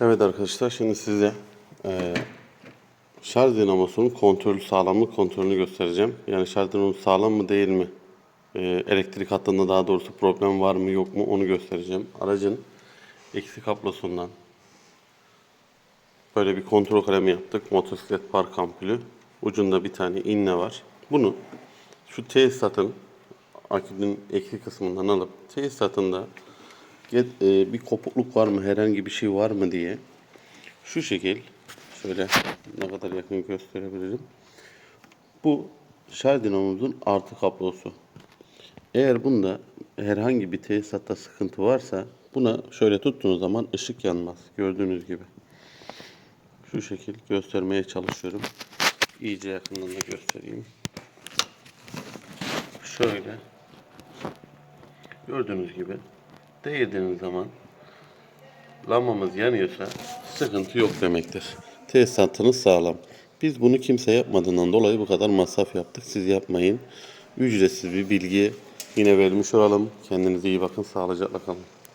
Evet arkadaşlar şimdi size eee şarj dinamosunun kontrolü sağlamlık kontrolünü göstereceğim. Yani şarj dinamosu sağlam mı değil mi? Eee, elektrik hattında daha doğrusu problem var mı yok mu onu göstereceğim. Aracın eksi kablosundan böyle bir kontrol kalemi yaptık. Motosiklet park ampulü. Ucunda bir tane inne var. Bunu şu tesisatın akünün eksi kısmından alıp tesisatında e, bir kopukluk var mı, herhangi bir şey var mı diye şu şekil şöyle ne kadar yakın gösterebilirim. Bu şarj dinamomuzun artı kablosu. Eğer bunda herhangi bir tesisatta sıkıntı varsa buna şöyle tuttuğunuz zaman ışık yanmaz. Gördüğünüz gibi. Şu şekil göstermeye çalışıyorum. İyice yakından da göstereyim. Şöyle. Gördüğünüz gibi değdirdiğiniz zaman lambamız yanıyorsa sıkıntı yok demektir. Tesisatınız sağlam. Biz bunu kimse yapmadığından dolayı bu kadar masraf yaptık. Siz yapmayın. Ücretsiz bir bilgi yine vermiş olalım. Kendinize iyi bakın. Sağlıcakla kalın.